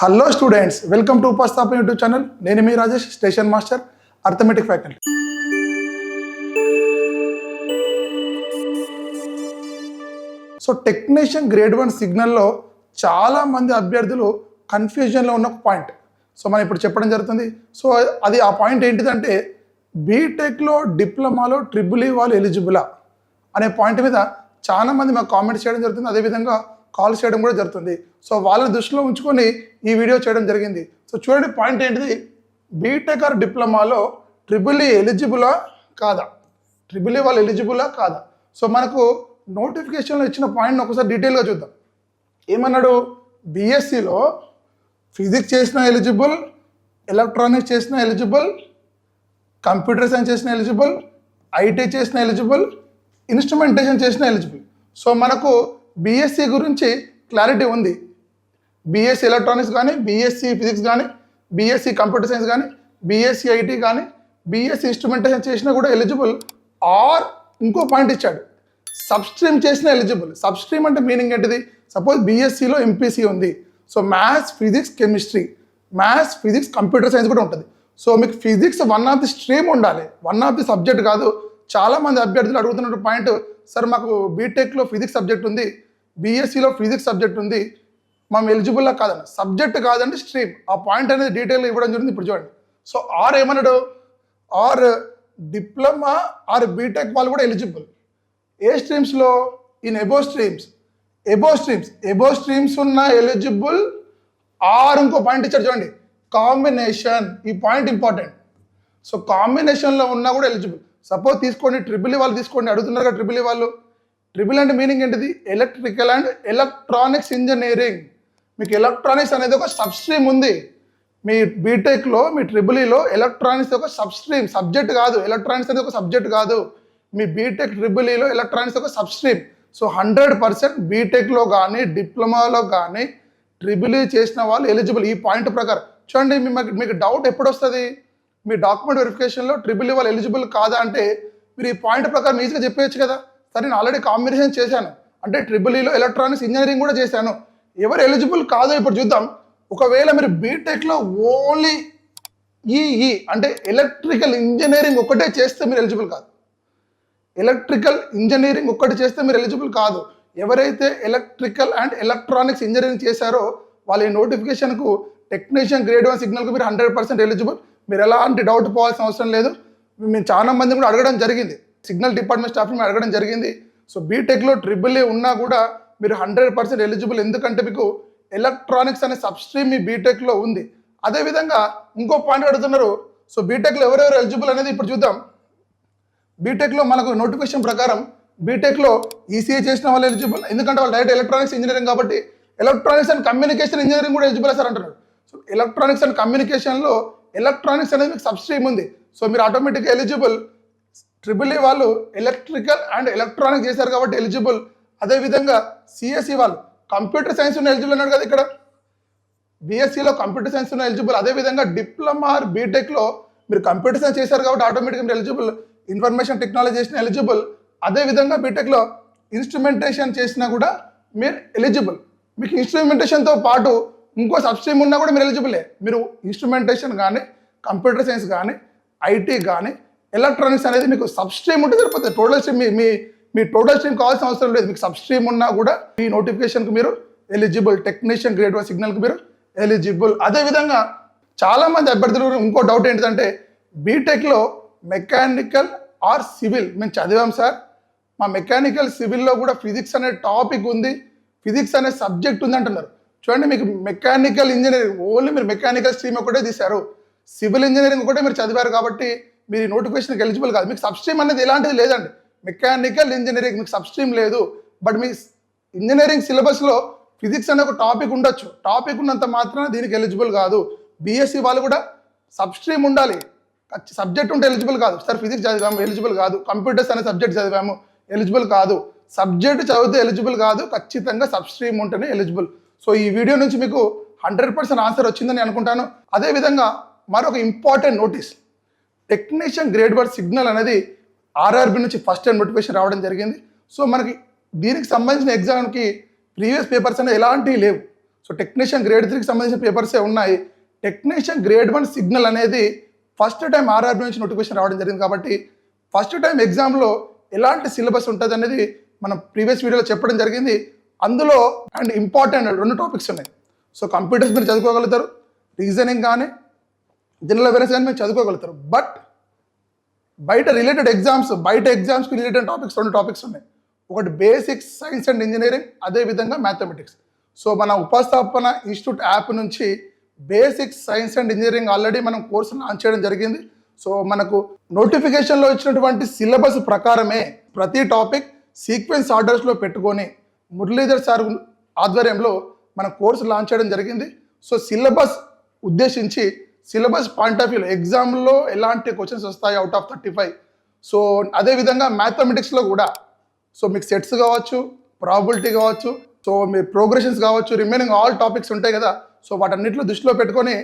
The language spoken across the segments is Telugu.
Hello students welcome to Upasthapana YouTube channel నేను మీ Rajesh station master arithmetic faculty so technician grade one సిగ్నల్లో చాలా మంది అభ్యర్థులు కన్ఫ్యూజన్లో ఉన్న ఒక పాయింట్ సో మనం ఇప్పుడు చెప్పడం జరుగుతుంది. సో అది ఆ పాయింట్ ఏంటిదంటే బీటెక్లో డిప్లొమాలో ట్రిపుల్ ఈ వాళ్ళు ఎలిజిబులా అనే పాయింట్ మీద చాలామంది మాకు కామెంట్స్ చేయడం జరుగుతుంది. అదేవిధంగా కాల్ చేయడం కూడా జరుగుతుంది. సో వాళ్ళని దృష్టిలో ఉంచుకొని ఈ వీడియో చేయడం జరిగింది. సో చూడండి పాయింట్ ఏంటిది? బీటెక్ ఆర్ డిప్లొమాలో ట్రిపుల్ ఈ ఎలిజిబులా కాదా? ట్రిపుల్ ఈ వాళ్ళు ఎలిజిబులా కాదా? సో మనకు నోటిఫికేషన్లో ఇచ్చిన పాయింట్ని ఒకసారి డీటెయిల్గా చూద్దాం. ఏమన్నాడు? బీఎస్సీలో ఫిజిక్స్ చేసిన ఎలిజిబుల్ ఎలక్ట్రానిక్స్ చేసిన ఎలిజిబుల్ కంప్యూటర్ సైన్స్ చేసిన ఎలిజిబుల్ ఐటీ చేసిన ఎలిజిబుల్ ఇన్స్ట్రుమెంటేషన్ చేసిన ఎలిజిబుల్. సో మనకు బీఎస్సీ గురించి క్లారిటీ ఉంది. బీఎస్సీ ఎలక్ట్రానిక్స్ కానీ బీఎస్సీ ఫిజిక్స్ కానీ బీఎస్సీ కంప్యూటర్ సైన్స్ కానీ బీఎస్సీ ఐటీ కానీ బీఎస్సీ ఇన్స్ట్రుమెంటేషన్ చేసినా కూడా ఎలిజిబుల్ ఆర్ ఇంకో పాయింట్ ఇచ్చాడు. సబ్స్ట్రీమ్ చేసినా ఎలిజిబుల్ సబ్స్ట్రీమ్ అంటే మీనింగ్ ఏంటిది? సపోజ్ బీఎస్సీలో ఎంపీసీ ఉంది. So maths physics chemistry maths physics computer science కూడా ఉంటుంది. సో మీకు physics one of the stream ఉండాలి. వన్ ఆఫ్ ది సబ్జెక్ట్ కాదు. చాలా మంది అభ్యర్థులు అడుగుతున్న పాయింట్ సార్ మాకు బీటెక్లో ఫిజిక్స్ సబ్జెక్ట్ ఉంది. బీఎస్సీలో ఫిజిక్స్ సబ్జెక్ట్ ఉంది. మనం ఎలిజిబుల్లా కాదన్న సబ్జెక్ట్ కాదండి స్ట్రీమ్ ఆ పాయింట్ అనేది డీటెయిల్ ఇవ్వడం జరిగింది ఇప్పుడు చూడండి. సో ఆర్ ఏమన్నాడు? ఆర్ డిప్లొమా ఆర్ బీటెక్ వాళ్ళు కూడా ఎలిజిబుల్ ఏ స్ట్రీమ్స్లో in above streams above streams above streams ఉన్న ఎలిజిబుల్ ఆర్ ఇంకో పాయింట్ ఇచ్చారు చూడండి. కాంబినేషన్ ఈ పాయింట్ ఇంపార్టెంట్ సో కాంబినేషన్లో ఉన్నా కూడా ఎలిజిబుల్ సపోజ్ తీసుకోండి ట్రిపుల్ e వాళ్ళు తీసుకోండి. అడుగుతున్నారు కదా ట్రిపుల్ e వాళ్ళు. ట్రిపుల్ అంటే మీనింగ్ ఏంటిది? ఎలక్ట్రికల్ అండ్ ఎలక్ట్రానిక్స్ ఇంజనీరింగ్ మీకు ఎలక్ట్రానిక్స్ అనేది ఒక సబ్ స్ట్రీమ్ ఉంది. మీ బీటెక్లో మీ ట్రిబులీలో ఈలో ఎలక్ట్రానిక్స్ ఒక సబ్ స్ట్రీమ్ సబ్జెక్ట్ కాదు. ఎలక్ట్రానిక్స్ అనేది ఒక సబ్జెక్ట్ కాదు. మీ బీటెక్ ట్రిబులీలో ఈలో ఎలక్ట్రానిక్స్ ఒక సబ్స్ట్రీమ్ సో హండ్రెడ్ పర్సెంట్ బీటెక్లో కానీ డిప్లొమాలో కానీ ట్రిబులీ ఈ చేసిన వాళ్ళు ఎలిజిబుల్ ఈ పాయింట్ ప్రకారం. చూడండి మీకు మీకు డౌట్ ఎప్పుడు వస్తుంది మీ డాక్యుమెంట్ వెరిఫికేషన్లో ట్రిబుల్ ఈ వాళ్ళు ఎలిజిబుల్ కాదా అంటే మీరు ఈ పాయింట్ ప్రకారం ఈజీగా చెప్పేయచ్చు కదా. సరే నేను ఆల్రెడీ కాంబినేషన్ చేశాను. అంటే ట్రిపుల్ ఈలో ఎలక్ట్రానిక్స్ ఇంజనీరింగ్ కూడా చేశాను. ఎవరు ఎలిజిబుల్ కాదో ఇప్పుడు చూద్దాం. ఒకవేళ మీరు బీటెక్లో ఓన్లీ ఈఈ అంటే ఎలక్ట్రికల్ ఇంజనీరింగ్ ఒకటే చేస్తే మీరు ఎలిజిబుల్ కాదు. ఎలక్ట్రికల్ ఇంజనీరింగ్ ఒక్కటి చేస్తే మీరు ఎలిజిబుల్ కాదు. ఎవరైతే ఎలక్ట్రికల్ అండ్ ఎలక్ట్రానిక్స్ ఇంజనీరింగ్ చేశారో వాళ్ళ ఈ నోటిఫికేషన్కు టెక్నీషియన్ గ్రేడ్ వన్ సిగ్నల్కు మీరు హండ్రెడ్ పర్సెంట్ ఎలిజిబుల్ మీరు ఎలాంటి డౌట్ పోవాల్సిన అవసరం లేదు. మేము చాలా మంది కూడా అడగడం జరిగింది. సిగ్నల్ డిపార్ట్మెంట్ స్టాఫ్ని మేము అడగడం జరిగింది. సో బీటెక్లో ట్రిపుల్ ఏ ఉన్నా కూడా మీరు హండ్రెడ్ పర్సెంట్ ఎలిజిబుల్. ఎందుకంటే మీకు ఎలక్ట్రానిక్స్ అనే సబ్స్ట్రీమ్ మీ బీటెక్లో ఉంది. అదేవిధంగా ఇంకో పాయింట్ అడుగుతున్నారు. సో బీటెక్లో ఎవరెవరు ఎలిజిబుల్ అనేది ఇప్పుడు చూద్దాం. బీటెక్లో మనకు నోటిఫికేషన్ ప్రకారం బీటెక్లో ఈసీఏ చేసిన వాళ్ళు ఎలిజిబుల్. ఎందుకంటే వాళ్ళు డైరెక్ట్ ఎలక్ట్రానిక్స్ ఇంజనీరింగ్ కాబట్టి ఎలక్ట్రానిక్స్ అండ్ కమ్యూనికేషన్ ఇంజనీరింగ్ కూడా ఎలిజిబుల్ సార్ అంటున్నారు. సో ఎలక్ట్రానిక్స్ అండ్ కమ్యూనికేషన్లో ఎలక్ట్రానిక్స్ అనేది మీకు సబ్స్ట్రీమ్ ఉంది. సో మీరు ఆటోమేటిక్గా ఎలిజిబుల్. ట్రిపుల్ ఈ e వాళ్ళు ఎలక్ట్రికల్ అండ్ ఎలక్ట్రానిక్ చేశారు కాబట్టి ఎలిజిబుల్ అదేవిధంగా సిఎస్సి వాళ్ళు కంప్యూటర్ సైన్స్ ఉన్న ఎలిజిబుల్ అన్నాడు కదా ఇక్కడ. బీఎస్సీలో కంప్యూటర్ సైన్స్ ఉన్న ఎలిజిబుల్ అదేవిధంగా డిప్లొమా ఆర్ బీటెక్లో మీరు కంప్యూటర్ సైన్స్ చేశారు కాబట్టి ఆటోమేటిక్గా మీరు ఎలిజిబుల్ ఇన్ఫర్మేషన్ టెక్నాలజీ చేసిన ఎలిజిబుల్ అదేవిధంగా బీటెక్లో ఇన్స్ట్రుమెంటేషన్ చేసినా కూడా మీరు ఎలిజిబుల్ మీకు ఇన్స్ట్రుమెంటేషన్తో పాటు ఇంకో సబ్స్ట్రీమ్ ఉన్నా కూడా మీరు ఎలిజిబులే మీరు ఇన్స్ట్రుమెంటేషన్ కానీ కంప్యూటర్ సైన్స్ కానీ ఐటీ కానీ ఎలక్ట్రానిక్స్ అనేది మీకు సబ్స్ట్రీమ్ ఉంటే సరిపోతుంది. టోటల్ స్ట్రీమ్ మీ మీ మీ టోటల్ స్ట్రీమ్ కావాల్సిన అవసరం లేదు. మీకు సబ్స్ట్రీమ్ ఉన్నా కూడా ఈ నోటిఫికేషన్కి మీరు ఎలిజిబుల్ టెక్నీషియన్ గ్రేడ్ వన్ సిగ్నల్కి మీరు ఎలిజిబుల్ అదేవిధంగా చాలామంది అభ్యర్థులు ఇంకో డౌట్ ఏంటంటే బీటెక్లో మెకానికల్ ఆర్ సివిల్ మేము చదివాం సార్. మా మెకానికల్ సివిల్లో కూడా ఫిజిక్స్ అనే టాపిక్ ఉంది. ఫిజిక్స్ అనే సబ్జెక్ట్ ఉంది అంటున్నారు. చూడండి మీకు మెకానికల్ ఇంజనీరింగ్ ఓన్లీ మీరు మెకానికల్ స్ట్రీమ్ ఒకటే తీశారు. సివిల్ ఇంజనీరింగ్ ఒకటే మీరు చదివారు కాబట్టి మీరు ఈ నోటిఫికేషన్కి ఎలిజిబుల్ కాదు. మీకు సబ్స్ట్రీమ్ అనేది ఎలాంటిది లేదండి. మెకానికల్ ఇంజనీరింగ్ మీకు సబ్స్ట్రీమ్ లేదు. బట్ మీ ఇంజనీరింగ్ సిలబస్లో ఫిజిక్స్ అనే ఒక టాపిక్ ఉండొచ్చు. టాపిక్ ఉన్నంత మాత్రాన దీనికి ఎలిజిబుల్ కాదు. బీఎస్సీ వాళ్ళు కూడా సబ్స్ట్రీమ్ ఉండాలి. సబ్జెక్ట్ ఉంటే ఎలిజిబుల్ కాదు. సార్ ఫిజిక్స్ చదివాము ఎలిజిబుల్ కాదు. కంప్యూటర్స్ అనే సబ్జెక్ట్ చదివాము ఎలిజిబుల్ కాదు. సబ్జెక్ట్ చదివితే ఎలిజిబుల్ కాదు. ఖచ్చితంగా సబ్స్ట్రీమ్ ఉంటేనే ఎలిజిబుల్ సో ఈ వీడియో నుంచి మీకు హండ్రెడ్ పర్సెంట్ ఆన్సర్ వచ్చిందని అనుకుంటాను. అదేవిధంగా మరొక important notice technician grade one signal అనేది ఆర్ఆర్బి నుంచి ఫస్ట్ టైం నోటిఫికేషన్ రావడం జరిగింది. సో మనకి దీనికి సంబంధించిన ఎగ్జామ్కి ప్రీవియస్ పేపర్స్ అనేవి ఎలాంటివి లేవు. సో టెక్నీషియన్ గ్రేడ్ త్రీకి సంబంధించిన పేపర్సే ఉన్నాయి. టెక్నీషియన్ గ్రేడ్ వన్ సిగ్నల్ అనేది ఫస్ట్ టైం ఆర్ఆర్బీ నుంచి నోటిఫికేషన్ రావడం జరిగింది కాబట్టి ఫస్ట్ టైం ఎగ్జామ్లో ఎలాంటి సిలబస్ ఉంటుంది అనేది మనం ప్రీవియస్ వీడియోలో చెప్పడం జరిగింది. అందులో అండ్ ఇంపార్టెంట్ రెండు టాపిక్స్ ఉన్నాయి. సో కంప్యూటర్స్ మీరు చదువుకోగలుగుతారు రీజనింగ్ కానీ జనరల్ అవేర్నెస్ కానీ మేము చదువుకోగలుగుతారు. బట్ బయట రిలేటెడ్ ఎగ్జామ్స్ బయట ఎగ్జామ్స్కి రిలేటెడ్ టాపిక్స్ రెండు టాపిక్స్ ఉన్నాయి. ఒకటి బేసిక్స్ సైన్స్ అండ్ ఇంజనీరింగ్ అదేవిధంగా మ్యాథమెటిక్స్ సో మన ఉపస్థాపన ఇన్స్టిట్యూట్ యాప్ నుంచి basics science and engineering already మనం కోర్సు లాంచ్ చేయడం జరిగింది. సో మనకు నోటిఫికేషన్లో ఇచ్చినటువంటి సిలబస్ ప్రకారమే ప్రతి టాపిక్ సీక్వెన్స్ ఆర్డర్స్లో పెట్టుకొని మురళీధర్ సార్ ఆధ్వర్యంలో మన కోర్సు లాంచ్ చేయడం జరిగింది. సో సిలబస్ ఉద్దేశించి సిలబస్ పాయింట్ ఆఫ్ వ్యూలో ఎగ్జామ్లో ఎలాంటి క్వశ్చన్స్ వస్తాయి out of thirty five so అదేవిధంగా మ్యాథమెటిక్స్లో కూడా. సో మీకు సెట్స్ కావచ్చు ప్రాబిలిటీ కావచ్చు సో మీ ప్రోగ్రెషన్స్ కావచ్చు రిమైనింగ్ ఆల్ టాపిక్స్ ఉంటాయి కదా. సో వాటన్నిటిలో దృష్టిలో పెట్టుకొని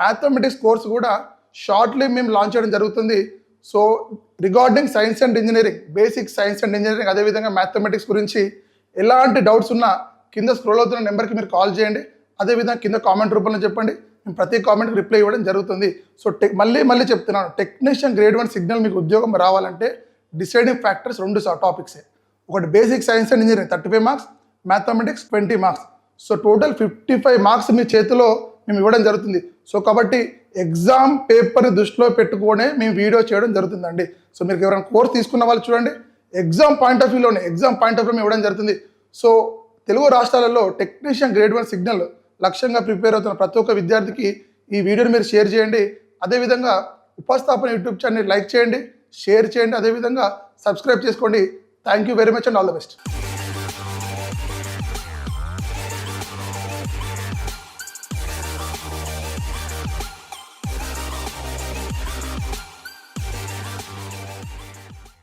మ్యాథమెటిక్స్ కోర్స్ కూడా షార్ట్లీ మేము లాంచ్ చేయడం జరుగుతుంది. So regarding science and engineering basic science and engineering అదేవిధంగా మ్యాథమెటిక్స్ గురించి ఎలాంటి డౌట్స్ ఉన్నా కింద స్క్రోల్ అవుతున్న నెంబర్కి మీరు కాల్ చేయండి. అదేవిధంగా కింద కామెంట్ రూపంలో చెప్పండి. నేను ప్రతి కామెంట్కి రిప్లై ఇవ్వడం జరుగుతుంది. సో టెక్ మళ్ళీ మళ్ళీ చెప్తున్నాను. టెక్నీషియన్ గ్రేడ్ వన్ సిగ్నల్ మీకు ఉద్యోగం రావాలంటే డిసైడింగ్ ఫ్యాక్టర్స్ రెండు టాపిక్సే ఒకటి basic science and engineering thirty five marks mathematics twenty marks so total fifty five marks మీ చేతిలో మేము ఇవ్వడం జరుగుతుంది. సో కాబట్టి ఎగ్జామ్ పేపర్ని దృష్టిలో పెట్టుకునే మేము వీడియో చేయడం జరుగుతుందండి. సో మీరు ఎవరైనా కోర్స్ తీసుకున్న వాళ్ళు చూడండి. ఎగ్జామ్ పాయింట్ ఆఫ్ వ్యూలోనే ఎగ్జామ్ పాయింట్ ఆఫ్ వ్యూ ఇవ్వడం జరుగుతుంది. సో తెలుగు రాష్ట్రాలలో టెక్నీషియన్ గ్రేడ్ వన్ సిగ్నల్ లక్ష్యంగా ప్రిపేర్ అవుతున్న ప్రతి ఒక్క విద్యార్థికి ఈ వీడియోని మీరు షేర్ చేయండి. అదేవిధంగా ఉపస్థాపన యూట్యూబ్ ఛానల్ లైక్ చేయండి షేర్ చేయండి అదేవిధంగా సబ్స్క్రైబ్ చేసుకోండి. Thank you very much and all the best.